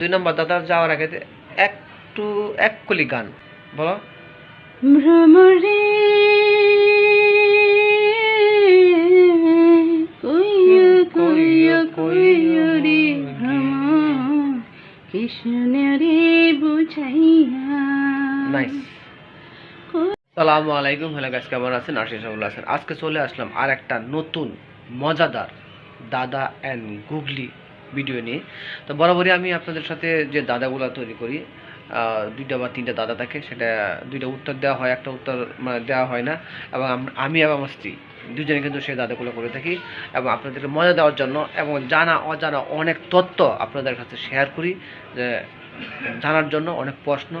দুই নম্বর দাদা যাওয়ার আগে একটু এক কলি গান বলো। ভ্রমরে কইয় কইয় কইয় রে ভ্রমর কৃষ্ণ রে বুঝাইয়া। নাইস সালামু আলাইকুম হ্যালো গাছ কেমন আছেন? আশিস আবুল আছেন। আজকে চলে আসলাম আর একটা নতুন মজাদার দাদা অ্যান্ড গুগলি ভিডিও নিয়ে। তো বরাবরই আমি আপনাদের সাথে যে দাদাগুলো তৈরি করি দুইটা বা তিনটা দাদা থাকে, সেটা দুইটা উত্তর দেওয়া হয়, একটা উত্তর মানে দেওয়া হয় না। এবং আমি এবং আমার স্ত্রী দুজনে কিন্তু সেই দাদাগুলো করে থাকি এবং আপনাদেরকে মজা দেওয়ার জন্য এবং জানা, অজানা অনেক তথ্য আপনাদের কাছে শেয়ার করি যে জানার জন্য অনেক প্রশ্ন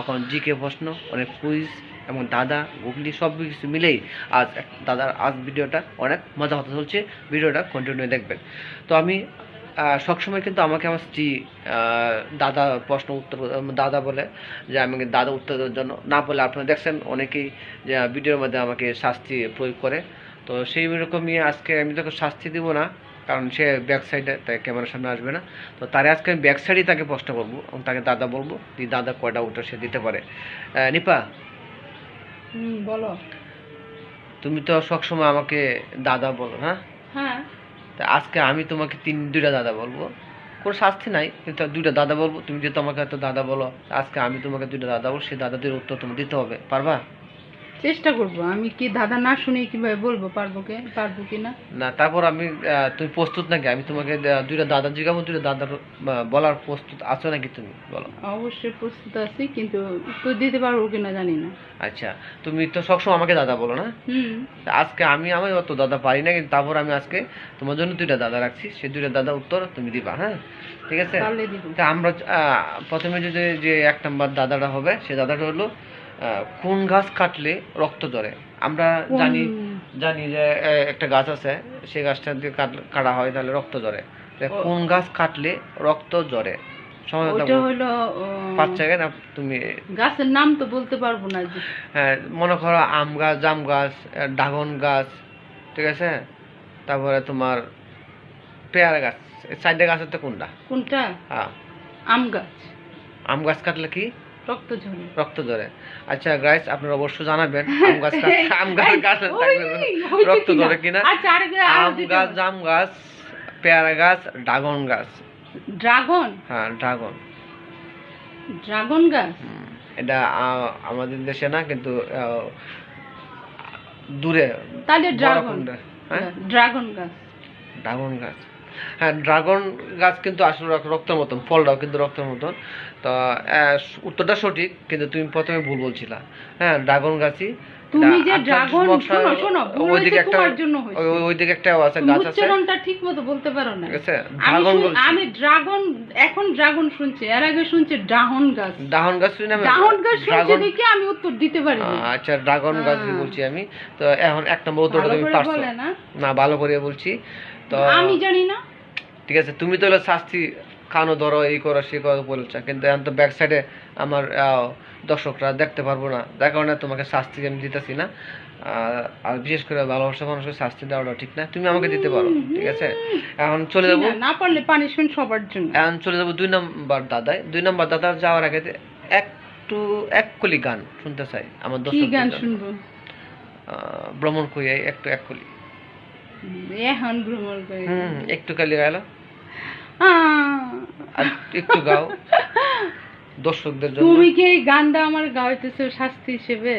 এখন জিকে প্রশ্ন, অনেক কুইজ এবং দাদা, গুগলি সব কিছু মিলেই আজ দাদার আজ ভিডিওটা অনেক মজা হতে চলছে। ভিডিওটা কন্টিনিউ দেখবেন। তো আমি সবসময় কিন্তু আমাকে আমার স্ত্রী দাদা প্রশ্ন উত্তর দাদা বলে যে আমাকে দাদা উত্তর দেওয়ার জন্য। না বলে আপনারা দেখছেন অনেকেই যে ভিডিওর মধ্যে আমাকে শাস্তি প্রয়োগ করে। তো সেই রকমই আজকে আমি তোকে শাস্তি দিব না কারণ সে ব্যাক সাইডে তাই ক্যামেরার সামনে আসবে না। তো তারে আজকে আমি ব্যাক সাইডেই তাকে প্রশ্ন করব এবং তাকে দাদা বলব যে দাদা কয়টা উত্তর সে দিতে পারে। নিপা? বলো। তুমি তো সবসময় আমাকে দাদা বলো হ্যাঁ? হ্যাঁ। তা আজকে আমি তোমাকে তিন, দুইটা দাদা বলব। কোনো শাস্তি নাই, কিন্তু দুইটা দাদা বলব। তুমি যেহেতু আমাকে এত দাদা বলো, আজকে আমি তোমাকে দুইটা দাদা বলব সেই দাদাদের উত্তর তুমি দিতে হবে। পারবা? চেষ্টা করব। আমি কি দাদা না শুনে কীভাবে বলব পারব কে পারব কি না? না তারপর আমি তুমি প্রস্তুত নাকি? আমি তোমাকে দুইটা দাদা জিজ্ঞাবো দুইটা দাদার বলার প্রস্তুত আছো নাকি তুমি? বলো। অবশ্যই প্রস্তুত আছি কিন্তু উত্তর দিতে পারব কিনা জানি না। আচ্ছা তুমি তো সবসময় আমাকে দাদা বলো না? হুম। আজকে আমি আমি অত দাদা পারি না কিন্তু তারপর আমি আজকে তোমার জন্য দুইটা দাদা রাখছি। সেই দুইটা দাদা উত্তর তুমি দিবা হ্যাঁ? ঠিক আছে? তাহলে দিব। তা আমরা প্রথমে যদি যে এক নম্বর দাদাটা হবে সে দাদাটা হলো কোন গাছ কাটলে রক্ত ঝরে আমরা জানি জানি যে একটা গাছ আছে সেই গাছটা দিয়ে কাটা হয় তাহলে রক্ত ঝরে কোন গাছ কাটলে রক্ত ঝরে তুমি গাছের নাম তো বলতে পারব না হ্যাঁ, মনে করো আম গাছ জাম গাছ আহ, ড্রাগন গাছ ঠিক আছে? তারপরে তোমার পেয়ারা গাছ চারটে গাছের তো কোনটা? কোনটা? হ্যাঁ। আম গাছ। আম গাছ কাটলে কি? রক্ত ঝরে। আচ্ছা গাইস আপনারা অবশ্যই জানাবেন আম গাছ আম গাছ গাছ ওই, ওই রক্ত কিনা? কিনা? আচ্ছা আর আর আম গাছ জাম গাছ পেয়ারা গাছ ড্রাগন গাছ। ড্রাগন? হ্যাঁ ড্রাগন। ড্রাগন গাছ? এটা আহ, আমাদের দেশে না কিন্তু দূরে তাহলে ড্রাগন। হ্যাঁ? ড্রাগন গাছ। ড্রাগন গাছ। হ্যাঁ ড্রাগন গাছ কিন্তু আসলে রক- রক্তের মতন ফলটাও কিন্তু রক্তের মতন। তো উত্তরটা সঠিক কিন্তু তুমি প্রথমে ভুল বলছিলা। হ্যাঁ ড্রাগন গাছই তুমি যে ড্রাগন শোনো শোনো ওইদিকে একটা তোমার জন্য হয়েছে। ওই- ওই- ওইদিকে একটা আছে গাছ আছে। উচ্চারণটা ঠিক মতো বলতে পারো না। আছে ড্রাগন বলছি। আমি ড্রাগন এখন ড্রাগন শুনছি এর আগে শুনছি ডাহন গাছ। ডাহন গাছ শুনি না ডাহন গাছ শুনছি দেখে আমি উত্তর দিতে পারি আচ্ছা ড্রাগন গাছ হ্যাঁ। বলছি আমি। তো এখন এক নম্বর উত্তরটা তুমি পারছ। না ভালো করে বলছি। তো আমি জানি না। ঠিক আছে তুমি তো হলো শাস্তি কানো ধরো এই করো সে করো বলছো। কিন্তু এখন তো ব্যাক সাইডে আমার দর্শকরা দেখতে পারব না। যার কারণে তোমাকে শাস্তি আমি দিতেছি না। আর- বিশেষ করে ভালোবাসা মানুষকে শাস্তি দেওয়াটা ঠিক না। তুমি আমাকে দিতে পারো ঠিক আছে? এখন চলে যাব। না, পারলে পানিশমেন্ট সবার জন্য। এখন চলে যাব দুই নম্বর দাদায়। দুই নম্বর দাদা যাওয়ার আগে একটু এক কলি গান শুনতে চাই আমার কি দর্শকদের গান। শুনব? ভ্রমণ করি একটু এক কলি। এখন ভ্রমণ করে। একটু কালি আর একটু গাও। দর্শকদের জন্য। তুমি কি এই গানটা আমার গাইতেছো শাস্তি হিসেবে?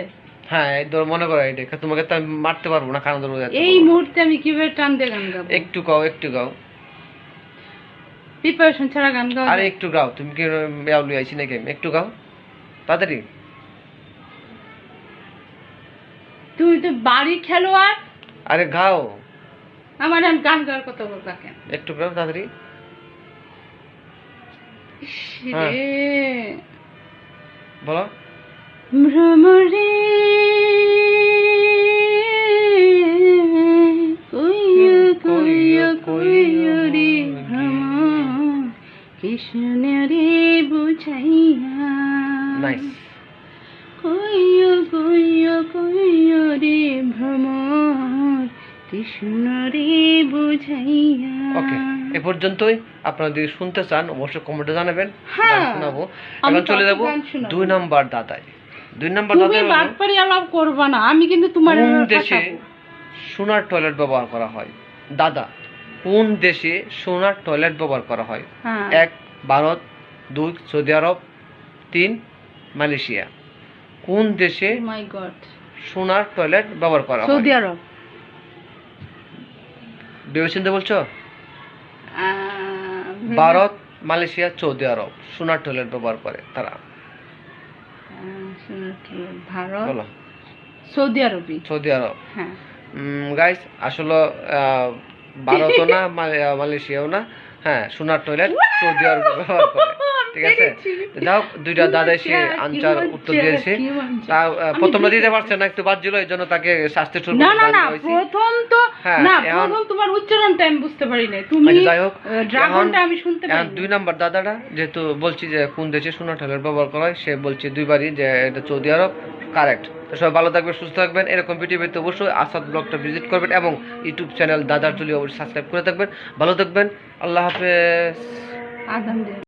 হ্যাঁ এই ধরো মনে করো তোমাকে তো আমি মারতে পারব না কারণ ধরবো এই মুহূর্তে আমি কীভাবে টান দিয়ে গান গাবো? একটু গাও একটু গাও। প্রিপারেশন ছাড়া গান গাওয়া আরে একটু গাও। তুমি কি বেয়াউলি আইছি নাকি? একটু গাও। তাড়াতাড়ি। তুমি তো বাড়ি খেলোয়াড়। আরে গাও। আমার এখন গান গাওয়ার কথা বলবা কেন? একটু গাও তাড়াতাড়ি। হ্যাঁ। বলো। ভ্রমরে কইয় কইয় কইয় রে ভ্রমর। কৃষ্ণ রে বুঝাইয়া নাইস কৃষ্ণ রে বুঝাইয়া। Okay. এ পর্যন্তই। আপনারা যদি শুনতে চান অবশ্যই কমেন্টে জানাবেন। হ্যাঁ, গান শোনাবো। এখন চলে যাব দুই নাম্বার দাদাই। দুই নাম্বার তুমি দাদাই আলাপ করবা না আমি কিন্তু তোমার দেশে সোনার টয়লেট ব্যবহার করা হয়? দাদা কোন দেশে সোনার টয়লেট ব্যবহার করা হয়? হ্যাঁ। এক ভারত দুই সৌদি আরব তিন মালয়েশিয়া। কোন দেশে সোনার টয়লেট ব্যবহার করা হয়? Oh সৌদি আরব। ভেবেচিন্তে বলছো? ভারত মালয়েশিয়া সৌদি আরব সোনার টয়লেট ব্যবহার করে তারা। ভারত বলো। সৌদি আরবই। সৌদি আরব। হ্যাঁ। গাইস আসলে ভারতও না মালয়েশিয়াও না হ্যাঁ সোনার টয়লেট সৌদি আরব ব্যবহার করে। ঠিক আছে? যাও দুইটা দাদা এসে আনসার উত্তর দিয়েছে। তা আহ, প্রথমটা দিতে পারছে না একটু বাদ ছিল এই জন্য তাকে শাস্তি স্বরূপ না না না প্রথম তো হ্যাঁ, না প্রথম তোমার উচ্চারণটা আমি বুঝতে পারি না তুমি আচ্ছা, যাই হোক, ড্রাগনটা আমি শুনতে পারি দুই নাম্বার দাদাটা যেহেতু বলছি যে কোন দেশে সোনার টয়লেট ব্যবহার করা হয় সে বলছে দুইবারই যে এটা সৌদি আরব কারেক্ট। তো সবাই ভালো থাকবেন সুস্থ থাকবেন এরকম ভিডিও পেতে অবশ্যই আসাদ ব্লগটা ভিজিট করবেন এবং ইউটিউব চ্যানেল দাদার জলি অবশ্যই সাবস্ক্রাইব করে থাকবেন। ভালো থাকবেন আল্লাহ হাফেজ। দিয়ে